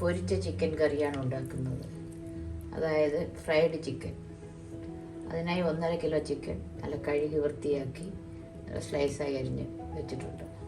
പൊരിച്ച ചിക്കൻ കറിയാണ് ഉണ്ടാക്കുന്നത്. അതായത് ഫ്രൈഡ് ചിക്കൻ അതിനായി ഒന്നര കിലോ ചിക്കൻ നല്ല കഴുകി വൃത്തിയാക്കി സ്ലൈസായി അരിഞ്ഞ് വെച്ചിട്ടുണ്ട്.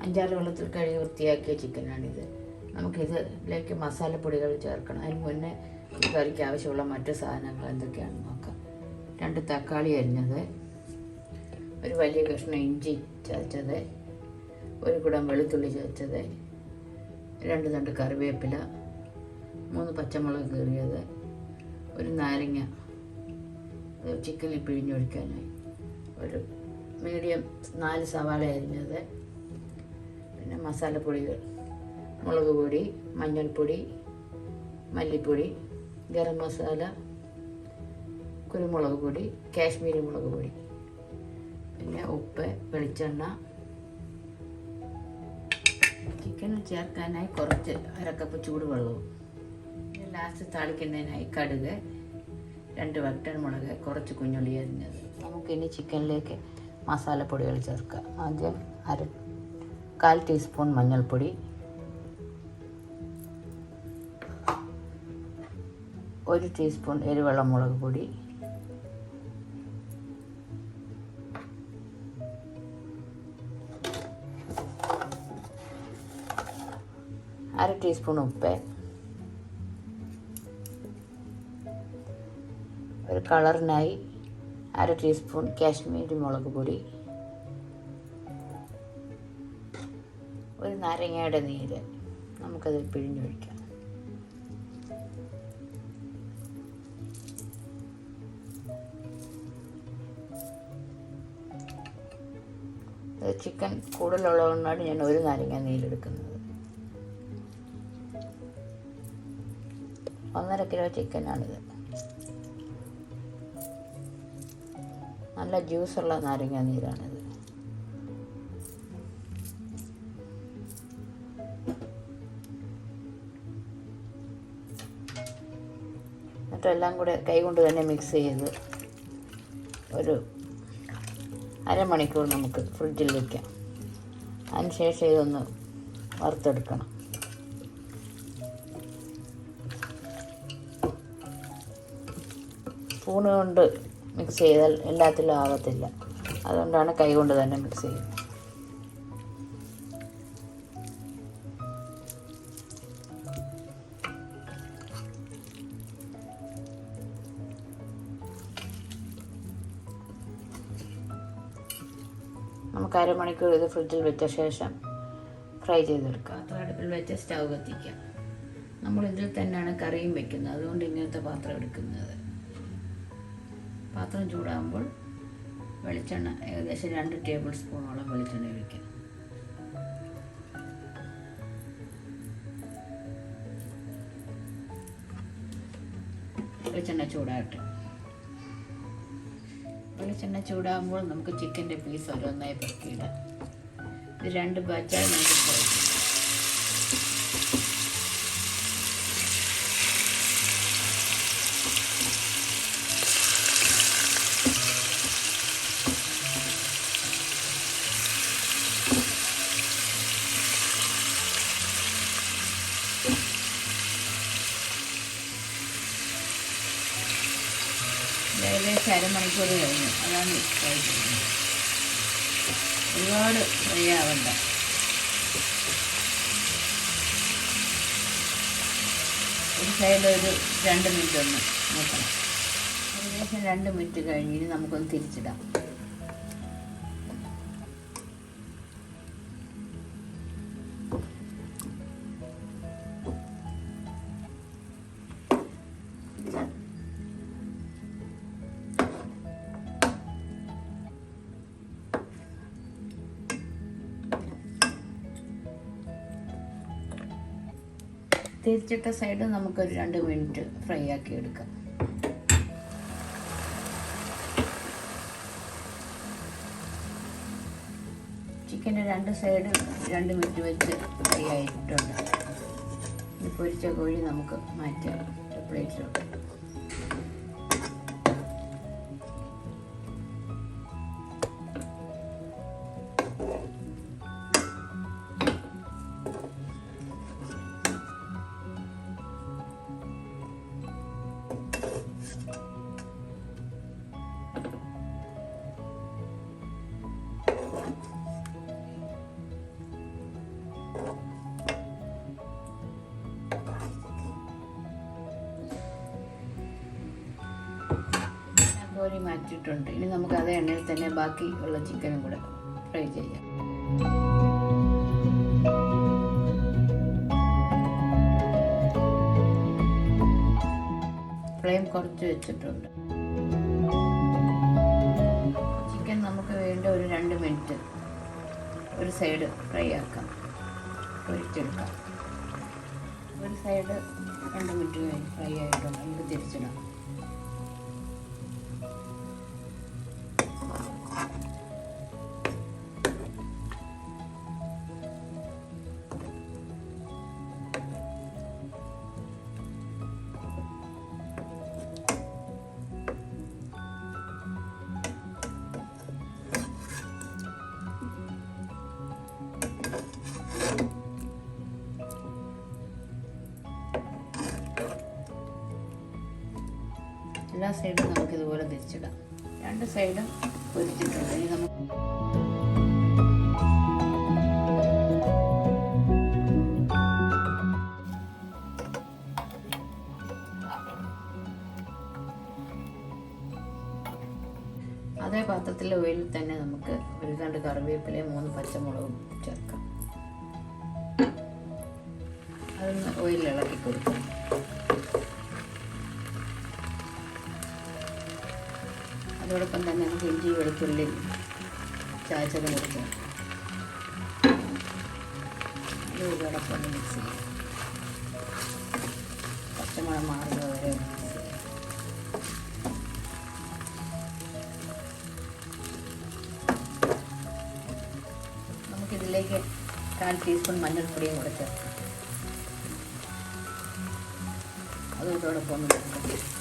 അഞ്ചാറ് വെള്ളത്തിൽ കഴുകി വൃത്തിയാക്കിയ ചിക്കനാണിത് നമുക്കിത് ഇതിലേക്ക് മസാലപ്പൊടികൾ ചേർക്കണം. അതിന് മുന്നേ കറിക്ക് ആവശ്യമുള്ള മറ്റു സാധനങ്ങൾ എന്തൊക്കെയാണെന്ന് നോക്കാം. രണ്ട് തക്കാളി അരിഞ്ഞത്. ഒരു വലിയ കഷ്ണം ഇഞ്ചി ചതച്ചത് ഒരു കുടം വെളുത്തുള്ളി ചതച്ചത് രണ്ട് തണ്ട് കറിവേപ്പില മൂന്ന് പച്ചമുളക് കീറിയത് ഒരു നാരങ്ങ ചിക്കനിൽ പിഴിഞ്ഞൊഴിക്കാനായി ഒരു മീഡിയം നാല് സവാള അരിഞ്ഞത് പിന്നെ മസാലപ്പൊടികൾ മുളക് പൊടി മഞ്ഞൾപ്പൊടി മല്ലിപ്പൊടി ഗരം മസാല കുരുമുളക് പൊടി കാശ്മീരി മുളക് പൊടി. പിന്നെ ഉപ്പ് വെളിച്ചെണ്ണ. ചിക്കനിൽ ചേർക്കാനായി കുറച്ച് അരക്കപ്പ് ചൂടുവെള്ളവും. ലാസ്റ്റ് താളിക്കുന്നതിനായി കടുക് രണ്ട് വട്ടൺ മുളക് കുറച്ച് കുഞ്ഞുള്ളി അരിഞ്ഞത്. നമുക്കിനി ചിക്കനിലേക്ക് മസാലപ്പൊടികൾ ചേർക്കാം. ആദ്യം അര കാൽ ടീസ്പൂൺ മഞ്ഞൾപ്പൊടി. ഒരു ടീസ്പൂൺ എരിവെള്ളം മുളക് പൊടി. ടീസ്പൂൺ ഉപ്പ് ഒരു കളറിനായി അര ടീസ്പൂൺ കാശ്മീരി മുളക് പൊടി. ഒരു നാരങ്ങയുടെ നീര് നമുക്കതിൽ പിഴിഞ്ഞൊഴിക്കാം ചിക്കൻ കൂടുതലുള്ളതുകൊണ്ടാണ് ഞാൻ ഒരു നാരങ്ങ നീരെടുക്കുന്നത് ഒന്നര കിലോ ചിക്കനാണിത്. നല്ല ജ്യൂസുള്ള നാരങ്ങ നീരാണിത്. എന്നിട്ടെല്ലാം കൂടെ കൈകൊണ്ട് തന്നെ മിക്സ് ചെയ്ത് ഒരു അരമണിക്കൂർ നമുക്ക് ഫ്രിഡ്ജിൽ വയ്ക്കാം അതിനുശേഷം ഇതൊന്ന് വറുത്തെടുക്കണം. സ്പൂണ് കൊണ്ട് മിക്സ് ചെയ്താൽ എല്ലാത്തിലും ആകത്തില്ല അതുകൊണ്ടാണ് കൈ കൊണ്ട് തന്നെ മിക്സ് ചെയ്യുന്നത്. നമുക്ക് അരമണിക്കൂർ ഇത് ഫ്രിഡ്ജിൽ വെച്ച ശേഷം ഫ്രൈ ചെയ്തെടുക്കാം. അടുപ്പിൽ വെച്ച സ്റ്റൗ കത്തിക്കാം. നമ്മൾ ഇതിൽ തന്നെയാണ് കറിയും വെക്കുന്നത്. അതുകൊണ്ട് ഇങ്ങനത്തെ പാത്രം എടുക്കുന്നത്. പാത്രം ചൂടാകുമ്പോൾ വെളിച്ചെണ്ണ ഏകദേശം രണ്ട് ടേബിൾ സ്പൂണോളം വെളിച്ചെണ്ണ ഒഴിക്കുക. വെളിച്ചെണ്ണ ചൂടാകട്ടെ. വെളിച്ചെണ്ണ ചൂടാകുമ്പോൾ നമുക്ക് ചിക്കന്റെ പീസ് ഓരോന്നായി പൊക്കിയിടാം ഇത് രണ്ട് ബാച്ചായി നമുക്ക് അരമണിക്കൂർ കഴിഞ്ഞു. അതാണ് ഒരുപാട് ഫ്രൈ ആവണ്ട ഒരു സൈഡ് ഒരു രണ്ട് മിനിറ്റ് ഒന്ന് നോക്കണം. ഏകദേശം രണ്ട് മിനിറ്റ് കഴിഞ്ഞിട്ട് നമുക്കൊന്ന് തിരിച്ചിടാം. തിരിച്ചിട്ട സൈഡ് നമുക്കൊരു രണ്ട് മിനിറ്റ് ഫ്രൈ ആക്കി എടുക്കാം. ചിക്കന്റെ രണ്ട് സൈഡ് രണ്ട് മിനിറ്റ് വെച്ച് ഫ്രൈ ആയിട്ടുണ്ട്. ഈ പൊരിച്ച കോഴി നമുക്ക് മാറ്റാം. പ്ലേറ്റിലോട്ട് കോരി മാറ്റിയിട്ടുണ്ട്. ഇനി നമുക്ക് അതേ എണ്ണയിൽ തന്നെ ബാക്കി ഉള്ള ചിക്കനും കൂടെ ഫ്രൈ ചെയ്യാം. ഫ്ലെയിം കുറച്ച് വെച്ചിട്ടുണ്ട്. ചിക്കൻ നമുക്ക് വേണ്ട ഒരു രണ്ട് മിനിറ്റ് ഒരു സൈഡ് ഫ്രൈ ആക്കാം. പൊരിച്ചെടുക്കാം. ഒരു സൈഡ് രണ്ട് മിനിറ്റ് ഫ്രൈ ആയിട്ടുണ്ട്. നമുക്ക് തിരിച്ചിടാം. എല്ലാ സൈഡും നമുക്ക് ഇതുപോലെ തിരിച്ചിടാം. രണ്ട് സൈഡും പൊരിച്ചിട്ടുണ്ട് നമുക്ക് അതേ പാത്രത്തിൽ ഓയിലിൽ തന്നെ നമുക്ക് ഒരു രണ്ട് കറിവേപ്പിലയും മൂന്ന് പച്ചമുളകും ചേർക്കാം. അതൊന്ന് ഓയിൽ ഇളക്കി കൊടുക്കാം. വെളുത്തുള്ളി ചായച്ചത് മുറിച്ച് മിക്സ് ചെയ്യാം. പച്ചമണം മാറുന്നത് വരെ നമുക്കിതിലേക്ക് കാൽ ടീസ്പൂൺ മഞ്ഞൾപ്പൊടിയും കൂടെ ചേർക്കാം. അത് ഇതോടൊപ്പം ഒന്ന് കൊടുക്കാം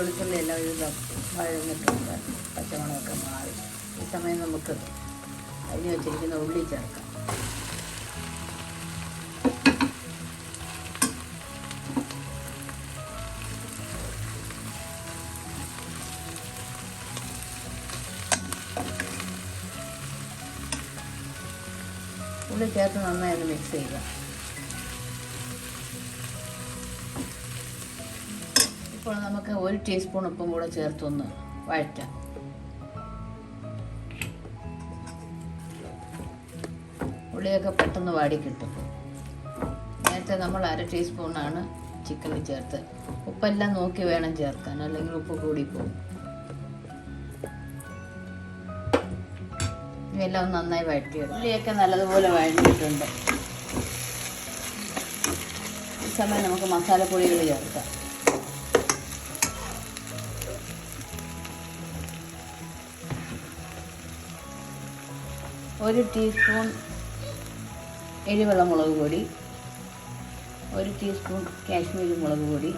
എല്ലാം ഇത് വഴങ്ങിട്ടുണ്ട് പച്ചമുളകൊക്കെ മാറി. ഈ സമയം നമുക്ക് അതിന് വെച്ചിരിക്കുന്ന ഉള്ളി ചേർക്കാം. ഉള്ളി ചേർത്ത് നന്നായി ഒന്ന് മിക്സ് ചെയ്യുക ഇപ്പോൾ നമുക്ക് ഒരു ടീസ്പൂൺ ഉപ്പും കൂടെ ചേർത്തൊന്ന് വഴറ്റാം. ഉള്ളിയൊക്കെ പെട്ടെന്ന് വാടി കിട്ടും. നേരത്തെ നമ്മൾ അര ടീസ്പൂണാണ് ചിക്കനിൽ ചേർത്ത്. ഉപ്പെല്ലാം നോക്കി വേണം ചേർക്കാൻ അല്ലെങ്കിൽ ഉപ്പ് കൂടി പോകും. ഇവയെല്ലാം നന്നായി വഴറ്റിയെടുക്കും. ഉള്ളിയൊക്കെ നല്ലതുപോലെ വഴഞ്ഞിട്ടുണ്ട്. ഈ സമയം നമുക്ക് മസാലപ്പൊടികൾ ചേർക്കാം. ഒരു ടീസ്പൂൺ എരിവെള്ള മുളക് പൊടി ഒരു ടീസ്പൂൺ കാശ്മീരി മുളക് പൊടി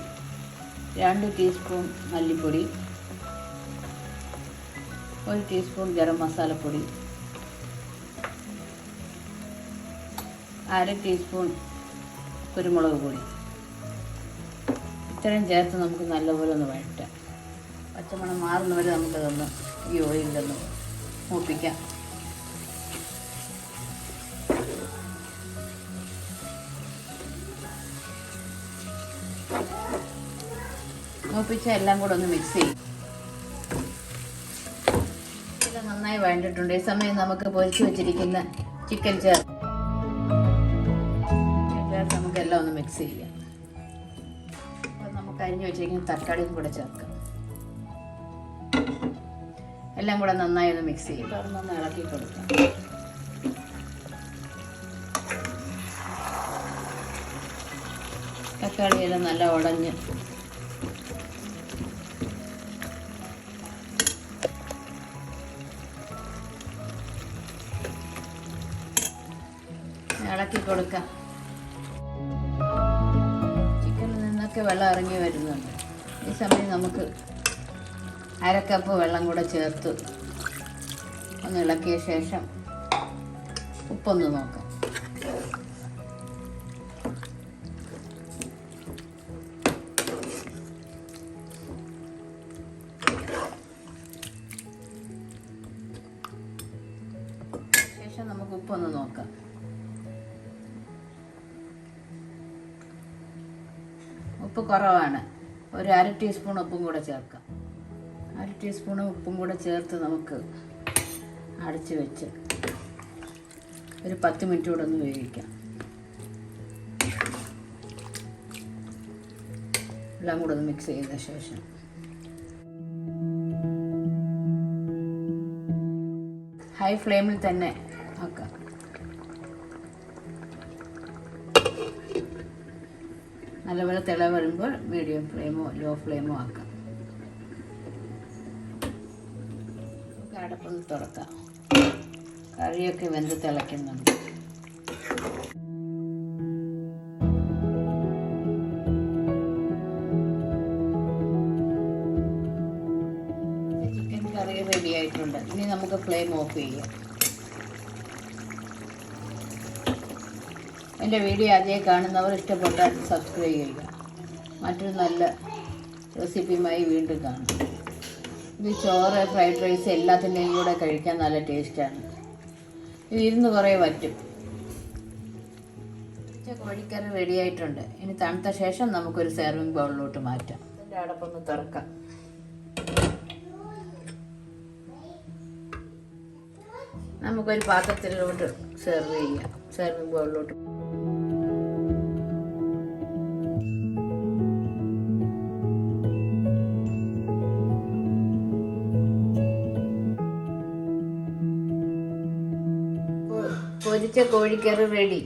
രണ്ട് ടീസ്പൂൺ മല്ലിപ്പൊടി ഒരു ടീസ്പൂൺ ഗരം മസാലപ്പൊടി അര ടീസ്പൂൺ കുരുമുളക് പൊടി. ഇത്രയും ചേർത്ത് നമുക്ക് നല്ലപോലെ ഒന്ന് വഴറ്റാം. പച്ചമണം മാറുന്നവരെ നമുക്കതൊന്ന് ഈ ഓയിലൊന്ന് മൂപ്പിക്കാം. മൂപ്പിച്ച എല്ലാം കൂടെ ഒന്ന് മിക്സ് ചെയ്യും. നന്നായി വഴണ്ടിട്ടുണ്ട്. ഈ സമയം നമുക്ക് പൊരിച്ചു വെച്ചിരിക്കുന്ന ചിക്കൻ ചേർത്ത് നമുക്ക് എല്ലാം ഒന്ന് മിക്സ് ചെയ്യാം. നമുക്ക് അരിഞ്ഞു വെച്ചിരിക്കുന്ന തക്കാളിയും കൂടെ ചേർക്കാം. എല്ലാം കൂടെ നന്നായി ഒന്ന് മിക്സ് ചെയ്യും. തുറന്നൊന്ന് ഇളക്കി കൊടുക്കാം. തക്കാളിയെല്ലാം നല്ല ഉടഞ്ഞ്. ഇളക്കി കൊടുക്കാം. ചിക്കനിൽ നിന്നൊക്കെ വെള്ളം ഇറങ്ങി വരുന്നുണ്ട്. ഈ സമയം നമുക്ക് അരക്കപ്പ് കപ്പ് വെള്ളം കൂടെ ചേർത്ത് ഒന്ന് ഇളക്കിയ ശേഷം ഉപ്പൊന്ന് നോക്കാം. ഉപ്പ് കുറവാണ്. ഒരു അര ടീസ്പൂൺ ഉപ്പും കൂടെ ചേർക്കാം. അര ടീസ്പൂൺ ഉപ്പും കൂടെ ചേർത്ത് നമുക്ക് അടച്ച് വെച്ച് ഒരു പത്ത് മിനിറ്റ് കൂടെ ഒന്ന് വേവിക്കാം. എല്ലാം കൂടെ ഒന്ന് മിക്സ് ചെയ്ത ശേഷം. ഹൈ ഫ്ലെയിമിൽ തന്നെ നല്ലപോലെ തിള വരുമ്പോൾ മീഡിയം ഫ്ലെയിമോ ലോ ഫ്ലെയിമോ ആക്കാം. അടപ്പൊന്ന് തുറക്കാം. കറിയൊക്കെ വെന്ത് തിളയ്ക്കുന്നുണ്ട്. ചിക്കൻ കറി റെഡി ആയിട്ടുണ്ട്. ഇനി നമുക്ക് ഫ്ലെയിം ഓഫ് ചെയ്യാം. എന്റെ വീഡിയോ ആദ്യമായി കാണുന്നവർ ഇഷ്ടപ്പെട്ടാൽ സബ്സ്ക്രൈബ് ചെയ്യുക. മറ്റൊരു നല്ല റെസിപ്പിയുമായി വീണ്ടും കാണും. ഇത് ചോറ് ഫ്രൈഡ് റൈസ് എല്ലാത്തിന്റെയും കൂടെ കഴിക്കാൻ നല്ല ടേസ്റ്റാണ് ഇത് ഇരുന്ന് കുറേ പറ്റും. കോഴിക്കറി റെഡി ആയിട്ടുണ്ട്. ഇനി തണുത്ത ശേഷം നമുക്കൊരു സെർവിങ് ബൗളിലോട്ട് മാറ്റാം. എന്റെ അടപ്പൊന്ന് തുറക്കാം. നമുക്കൊരു പാത്രത്തിലോട്ട് സെർവ് ചെയ്യാം. സെർവിങ് ബൗളിലോട്ട് പൊരിച്ച കോഴിക്കറി റെഡി